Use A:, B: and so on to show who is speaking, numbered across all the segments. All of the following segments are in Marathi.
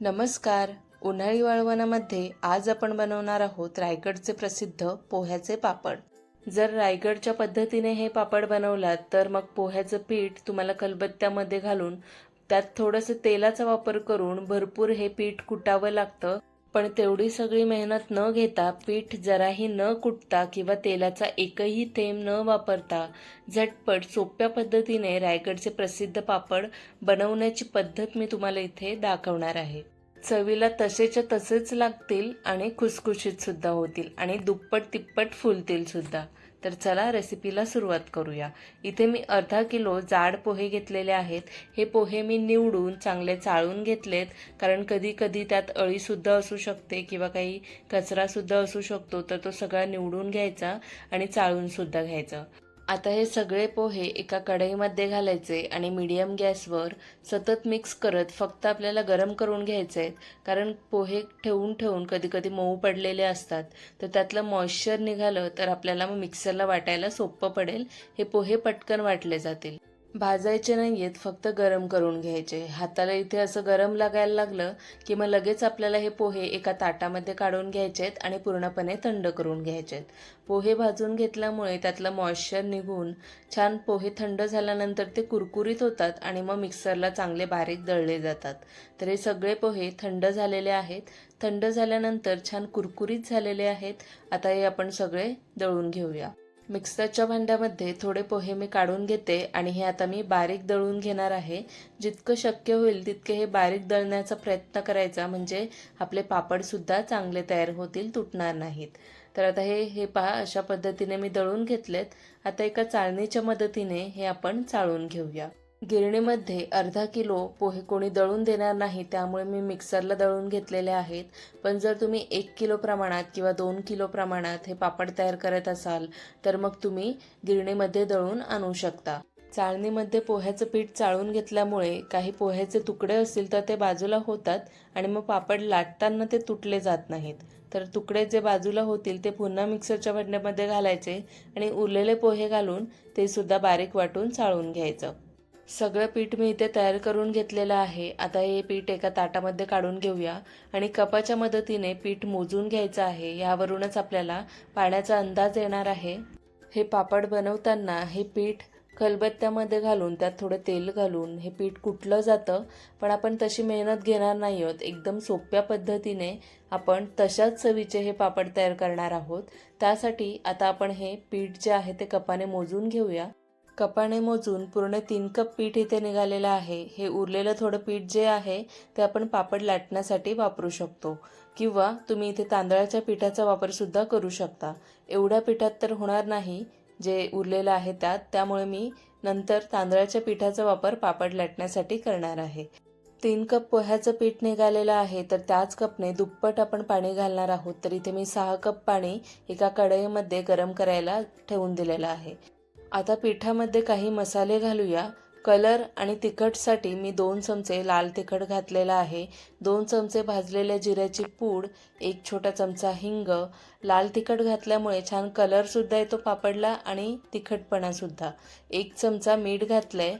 A: नमस्कार. उन्हाळी वाळवणामध्ये आज आपण बनवणार आहोत रायगडचे प्रसिद्ध पोह्याचे पापड. जर रायगडच्या पद्धतीने हे पापड बनवलात तर मग पोह्याचं पीठ तुम्हाला खलबत्त्यामध्ये घालून त्यात थोडंसं तेलाचा वापर करून भरपूर हे पीठ कुटावं लागतं. पण तेवढी सगळी मेहनत न घेता पीठ जराही न कुटता किंवा तेलाचा एकही थेंब न वापरता झटपट सोप्या पद्धतीने रायगडचे प्रसिद्ध पापड बनवण्याची पद्धत मी तुम्हाला इथे दाखवणार आहे. चवीला तसेच्या तसेच लागतील आणि खुसखुशीत सुद्धा होतील आणि दुप्पट तिप्पट फुलतील सुद्धा. तर चला रेसिपीला सुरुवात करूया. इथे मी अर्धा किलो जाड पोहे घेतलेले आहेत. हे पोहे मी निवडून चांगले चाळून घेतलेत. कारण कधी कधी त्यात अळीसुद्धा असू शकते किंवा काही कचरासुद्धा असू शकतो तर तो सगळा निवडून घ्यायचा आणि चाळूनसुद्धा घ्यायचा. आता हे सगळे पोहे एका कढईमध्ये घालायचे आणि मीडियम गॅसवर सतत मिक्स करत फक्त आपल्याला गरम करून घ्यायचे आहेत. कारण पोहे ठेवून ठेवून कधी कधी मऊ पडलेले असतात. तर त्यातलं मॉइश्चर निघालं तर आपल्याला मग मिक्सरला वाटायला सोपं पडेल. हे पोहे पटकन वाटले जातील. भाजायचे नाही आहेत फक्त गरम करून घ्यायचे. हाताला इथे असं गरम लागायला लागलं की मग लगेच आपल्याला हे पोहे एका ताटामध्ये काढून घ्यायचे आहेत आणि पूर्णपणे थंड करून घ्यायचे आहेत पोहे भाजून घेतल्यामुळे त्यातलं मॉइश्चर निघून छान पोहे थंड झाल्यानंतर ते कुरकुरीत होतात आणि मग मिक्सरला चांगले बारीक दळले जातात. तर हे सगळे पोहे थंड झालेले आहेत. थंड झाल्यानंतर छान कुरकुरीत झालेले आहेत. आता हे आपण सगळे दळून घेऊया. मिक्सरच्या भांड्यामध्ये थोडे पोहे मी काढून घेते आणि हे आता मी बारीक दळून घेणार आहे. जितकं शक्य होईल तितके हे बारीक दळण्याचा प्रयत्न करायचा. म्हणजे आपले पापडसुद्धा चांगले तयार होतील तुटणार नाहीत. तर आता हे हे पहा अशा पद्धतीने मी दळून घेतलेत. आता एका चाळणीच्या मदतीने हे आपण चाळून घेऊया. गिरणीमध्ये अर्धा किलो पोहे कोणी दळून देणार नाही त्यामुळे मी मिक्सरला दळून घेतलेले आहेत. पण जर तुम्ही एक किलो प्रमाणात किंवा दोन किलो प्रमाणात हे पापड तयार करत असाल तर मग तुम्ही गिरणीमध्ये दळून आणू शकता. चाळणीमध्ये पोह्याचं पीठ चाळून घेतल्यामुळे काही पोह्याचे तुकडे असतील तर ते बाजूला होतात आणि मग पापड लाटताना ते तुटले जात नाहीत. तर तुकडे जे बाजूला होतील ते पुन्हा मिक्सरच्या भांड्यामध्ये घालायचे आणि उरलेले पोहे घालून ते सुद्धा बारीक वाटून चाळून घ्यायचं. सगळं पीठ मी इथे तयार करून घेतलेलं आहे. आता हे पीठ एका ताटामध्ये काढून घेऊया आणि कपाच्या मदतीने पीठ मोजून घ्यायचं आहे. यावरूनच आपल्याला पाण्याचा अंदाज येणार आहे. हे पापड बनवताना हे पीठ खलबत्त्यामध्ये घालून त्यात थोडं तेल घालून हे पीठ कुटलं जातं. पण आपण तशी मेहनत घेणार नाही आहोत. एकदम सोप्या पद्धतीने आपण तशाच चवीचे हे पापड तयार करणार आहोत. त्यासाठी आता आपण हे पीठ जे आहे ते कपाने मोजून घेऊया. कपाने मोजून पूर्ण तीन कप पीठ इथे निघालेलं आहे. हे उरलेलं थोडं पीठ जे आहे ते आपण पापड लाटण्यासाठी वापरू शकतो. किंवा तुम्ही इथे तांदळाच्या पिठाचा वापरसुद्धा करू शकता. एवढ्या पिठात तर होणार नाही जे उरलेलं आहे त्यात. त्यामुळे मी नंतर तांदळाच्या पिठाचा वापर पापड लाटण्यासाठी करणार आहे. तीन कप पोह्याचं पीठ निघालेलं आहे तर त्याच कपने दुप्पट आपण पाणी घालणार आहोत. तर इथे मी सहा कप पाणी एका कढईमध्ये गरम करायला ठेवून दिलेलं आहे. आता पिठामध्ये काही मसाले घालूया. कलर आणि तिखटसाठी मी दोन चमचे लाल तिखट घातलेला आहे. दोन चमचे भाजलेल्या जिऱ्याची पूड एक छोटा चमचा हिंग. लाल तिखट घातल्यामुळे छान कलरसुद्धा येतो पापडला आणि तिखटपणासुद्धा एक चमचा मीठ घातलं आहे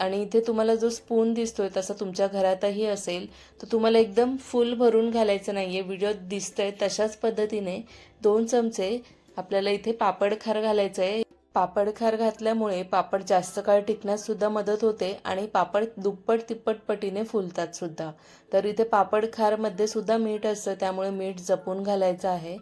A: आणि इथे तुम्हाला जो स्पून दिसतोय तसा तुमच्या घरातही असेल तर तुम्हाला एकदम फुल भरून घालायचं नाही आहे व्हिडिओत दिसतंय तशाच पद्धतीने. दोन चमचे आपल्याला इथे पापड खार घालायचं आहे पापड खार घातल्यामुळे पापड जास्त काळ टिकण्यास सुद्धा मदत होते आणि पापड दुप्पट तिप्पट पटीने फुलतात सुद्धा. तर इथे पापड खारमध्ये सुद्धा मीठ असतं त्यामुळे मीठ जपून घालायचं आहे.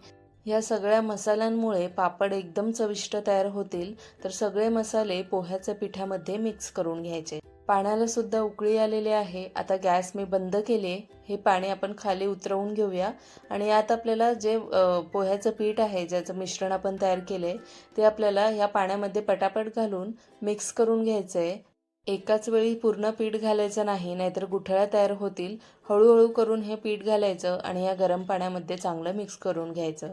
A: या सगळ्या मसाल्यांमुळे पापड एकदम चविष्ट तयार होतील. तर सगळे मसाले पोह्याच्या पिठामध्ये मिक्स करून घ्यायचे. पाण्याला सुद्धा उकळी आलेली आहे. आता गॅस मी बंद केले. हे पाणी आपण खाली उतरवून घेऊया. आणि यात आपल्याला जे पोह्याचं पीठ आहे ज्याचं मिश्रण आपण तयार केले ते आपल्याला ह्या पाण्यामध्ये पटापट घालून मिक्स करून घ्यायचं आहे एकाच वेळी पूर्ण पीठ घालायचं नाही नाहीतर गुठळ्या तयार होतील. हळूहळू करून हे पीठ घालायचं आणि या गरम पाण्यामध्ये चांगलं मिक्स करून घ्यायचं.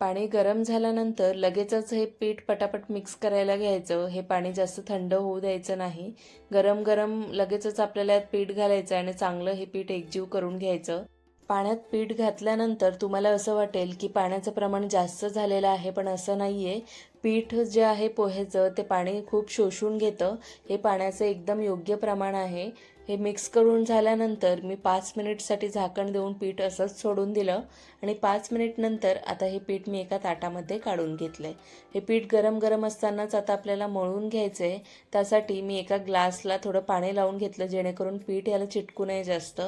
A: पाणी गरम झाल्यानंतर लगेचच हे पीठ पटापट मिक्स करायला घ्यायचं. हे पाणी जास्त थंड होऊ द्यायचं नाही. गरम गरम लगेचच आपल्याला यात पीठ घालायचं आणि चांगलं हे पीठ एकजीव करून घ्यायचं. पाण्यात पीठ घातल्यानंतर तुम्हाला असं वाटेल की पाण्याचं प्रमाण जास्त झालेलं आहे पण असं नाही आहे पीठ जे आहे पोह्याचं ते पाणी खूप शोषून घेतं. हे पाण्याचं एकदम योग्य प्रमाण आहे. हे मिक्स करून झाल्यानंतर मी पाच मिनिटसाठी झाकण देऊन पीठ असंच सोडून दिलं आणि पाच मिनिटनंतर आता हे पीठ मी एका ताटामध्ये काढून घेतलं आहे हे पीठ गरम गरम असतानाच आता आपल्याला मळून घ्यायचं आहे त्यासाठी मी एका ग्लासला थोडं पाणी लावून घेतलं जेणेकरून पीठ याला चिटकू नये जास्त.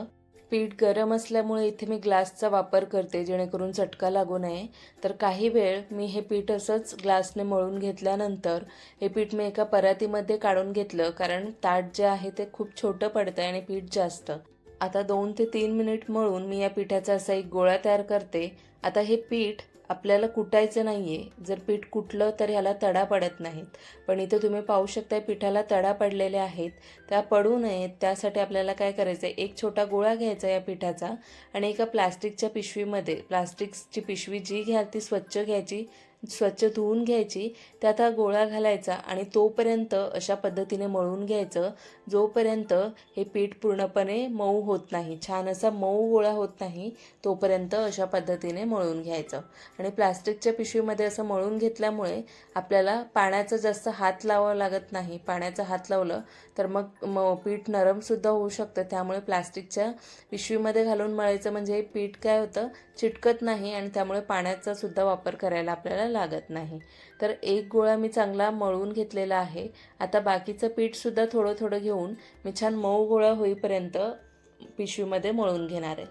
A: पीठ गरम असल्यामुळे इथे मी ग्लासचा वापर करते जेणेकरून चटका लागू नये. तर काही वेळ मी हे पीठ असंच ग्लासने मळून घेतल्यानंतर हे पीठ मी एका परातीमध्ये काढून घेतलं कारण ताट जे आहे ते खूप छोटं पडतं आणि पीठ जास्त. आता दोन ते तीन मिनिट मळून मी या पिठाचा असा एक गोळा तयार करते. आता हे पीठ आपल्याला कुटायचं नाही आहे जर पीठ कुटलं तर ह्याला तडा पडत नाहीत. पण इथे तुम्ही पाहू शकता पिठाला तडा पडलेले आहेत. त्या पडू नयेत. त्यासाठी आपल्याला काय करायचं आहे एक छोटा गोळा घ्यायचा या पिठाचा आणि एका प्लास्टिकच्या पिशवीमध्ये प्लास्टिकची पिशवी जी घ्याल ती स्वच्छ घ्यायची. स्वच्छ धुवून घ्यायची त्यात हा गोळा घालायचा आणि तोपर्यंत अशा पद्धतीने मळून घ्यायचं जोपर्यंत हे पीठ पूर्णपणे मऊ होत नाही छान असा मऊ गोळा होत नाही तोपर्यंत अशा पद्धतीने मळून घ्यायचं. आणि प्लास्टिकच्या पिशवीमध्ये असं मळून घेतल्यामुळे आपल्याला पाण्याचा जास्त हात लावावा लागत नाही. पाण्याचा हात लावलं तर मग म पीठ नरमसुद्धा होऊ शकतं. त्यामुळे प्लास्टिकच्या पिशवीमध्ये घालून मळायचं म्हणजे हे पीठ काय होतं? चिटकत नाही आणि त्यामुळे पाण्याचासुद्धा वापर करायला आपल्याला लागत नाही. तर एक गोळा मी चांगला मळून घेतलेला आहे. आता बाकीचं पीठसुद्धा थोडं थोडं घेऊन मी छान मऊ गोळा होईपर्यंत पिशवीमध्ये मळून घेणार आहे.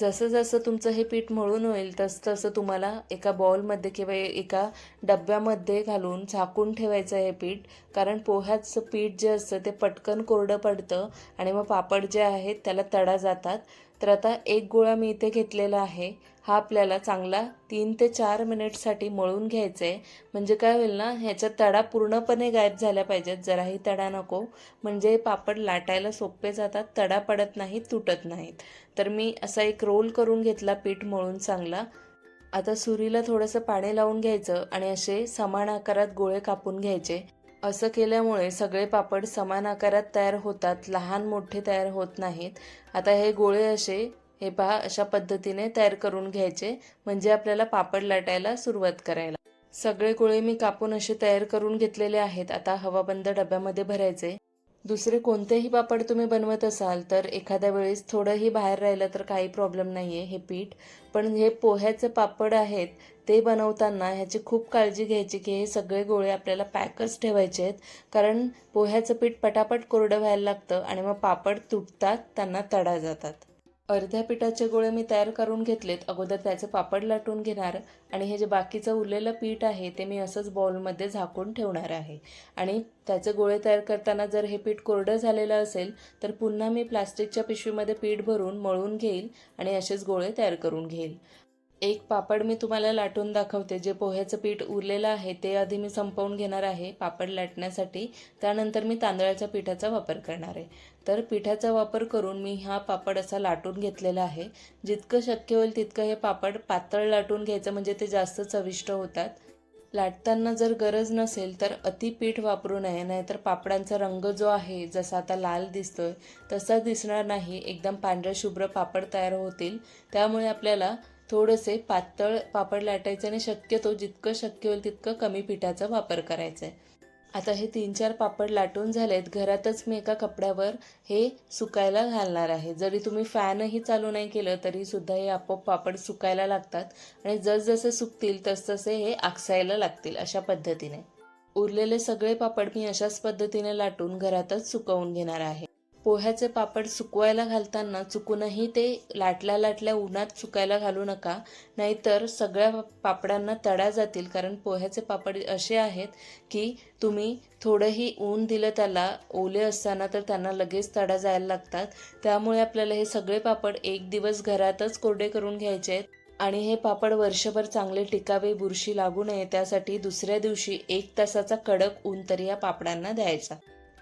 A: जसं जसं तुमचं हे पीठ मळून होईल तसं तसं तुम्हाला एका बॉलमध्ये किंवा एका डब्यामध्ये घालून झाकून ठेवायचं हे पीठ. कारण पोह्याचं पीठ जे असतं ते पटकन कोरडं पडतं आणि मग पापड जे आहेत त्याला तडा जातात. तर आता एक गोळा मी इथे घेतलेला आहे. हा आपल्याला चांगला तीन ते चार मिनिटसाठी मळून घ्यायचं आहे म्हणजे काय होईल ना ह्याचा तडा पूर्णपणे गायब झाल्या पाहिजेत. जराही तडा नको. म्हणजे पापड लाटायला सोपे जातात तडा पडत नाहीत तुटत नाहीत. तर मी असा एक रोल करून घेतला पीठ मळून चांगला. आता सुरीला थोडंसं पाणी लावून घ्यायचं आणि असे समान आकारात गोळे कापून घ्यायचे. असं केल्यामुळे सगळे पापड समान आकारात तयार होतात लहान मोठे तयार होत नाहीत. आता हे गोळे असे हे पहा अशा पद्धतीने तयार करून घ्यायचे म्हणजे आपल्याला पापड लाटायला सुरुवात करायला. सगळे गोळे मी कापून असे तयार करून घेतलेले आहेत. आता हवाबंद डब्यामध्ये भरायचे. दुसरे कोणतेही पापड तुम्ही बनवत असाल तर एखाद्या वेळेस थोडंही बाहेर राहिलं तर काही प्रॉब्लेम नाही आहे हे पीठ. पण हे पोह्याचे पापड आहेत ते बनवताना ह्याची खूप काळजी घ्यायची की हे सगळे गोळे आपल्याला पॅकच ठेवायचे आहेत. कारण पोह्याचं पीठ पटापट कोरडं व्हायला लागतं आणि मग पापड तुटतात त्यांना तडा जातात. अर्ध्या पिठाचे गोळे मी तयार करून घेतलेत. अगोदर त्याचे पापड लाटून घेणार आणि हे जे बाकीचं उरलेलं पीठ आहे ते मी असंच बाउलमध्ये झाकून ठेवणार आहे. आणि त्याचे गोळे तयार करताना जर हे पीठ कोरडं झालेलं असेल तर पुन्हा मी प्लास्टिकच्या पिशवीमध्ये पीठ भरून मळून घेईल आणि असेच गोळे तयार करून घेईल. एक पापड मी तुम्हाला लाटून दाखवते. जे पोह्याचं पीठ उरलेलं आहे ते आधी मी संपवून घेणार आहे पापड लाटण्यासाठी. त्यानंतर मी तांदळाच्या पिठाचा वापर करणार आहे. तर पिठाचा वापर करून मी हा पापड असा लाटून घेतलेला आहे. जितकं शक्य होईल तितकं हे पापड पातळ लाटून घ्यायचं म्हणजे ते जास्त चविष्ट होतात. लाटताना जर गरज नसेल तर अति पीठ वापरू नये नाहीतर पापडांचा रंग जो आहे जसा आता लाल दिसतोय तसा दिसणार नाही. एकदम पांढरे शुभ्र पापड तयार होतील. त्यामुळे आपल्याला थोडंसे पातळ पापड लाटायचं आणि शक्यतो जितकं शक्य होईल तितकं कमी पिठाचा वापर करायचा आहे. आता हे तीन चार पापड लाटून झालेत. घरातच मी एका कपड्यावर हे सुकायला घालणार आहे. जरी तुम्ही फॅनही चालू नाही केलं तरी सुद्धा हे आपोआप पापड सुकायला लागतात आणि जसजसे सुकतील तसतसे हे आकसायला लागतील अशा पद्धतीने. उरलेले सगळे पापड मी अशाच पद्धतीने लाटून घरातच सुकवून घेणार आहे. पोह्याचे पापड सुकवायला घालताना चुकूनही ते लाटल्या लाटल्या उन्हात सुकायला घालू नका. नाहीतर सगळ्या पापडांना तडा जातील. कारण पोह्याचे पापड असे आहेत की तुम्ही थोडंही ऊन दिलं त्याला ओले असताना तर त्यांना लगेच तडा जायला लागतात. त्यामुळे आपल्याला हे सगळे पापड एक दिवस घरातच कोरडे करून घ्यायचे आहेत. आणि हे पापड वर्षभर चांगले टिकावे बुरशी लागू नये. त्यासाठी दुसऱ्या दिवशी एक तासाचा कडक ऊन तरी या पापडांना द्यायचा.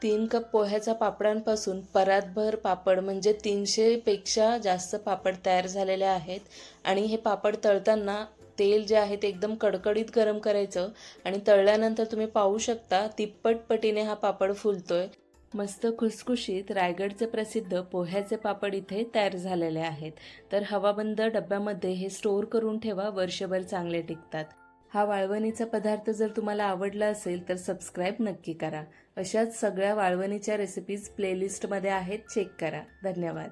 A: तीन कप पोह्याच्या पापडांपासून परातभर पापड म्हणजे तीनशेपेक्षा जास्त पापड तयार झालेले आहेत. आणि हे पापड तळताना तेल जे आहे ते एकदम कडकडीत गरम करायचं आणि तळल्यानंतर तुम्ही पाहू शकता तिप्पट पटीने हा पापड फुलतोय. मस्त खुसखुशीत रायगडचे प्रसिद्ध पोह्याचे पापड इथे तयार झालेले आहेत. तर हवाबंद डब्यामध्ये हे स्टोअर करून ठेवा वर्षभर चांगले टिकतात. हा वाळवणीचा पदार्थ जर तुम्हाला आवडला असेल तर सबस्क्राईब नक्की करा. अशाच सगळ्या वाळवणीच्या रेसिपीज प्लेलिस्टमध्ये आहेत. चेक करा. धन्यवाद.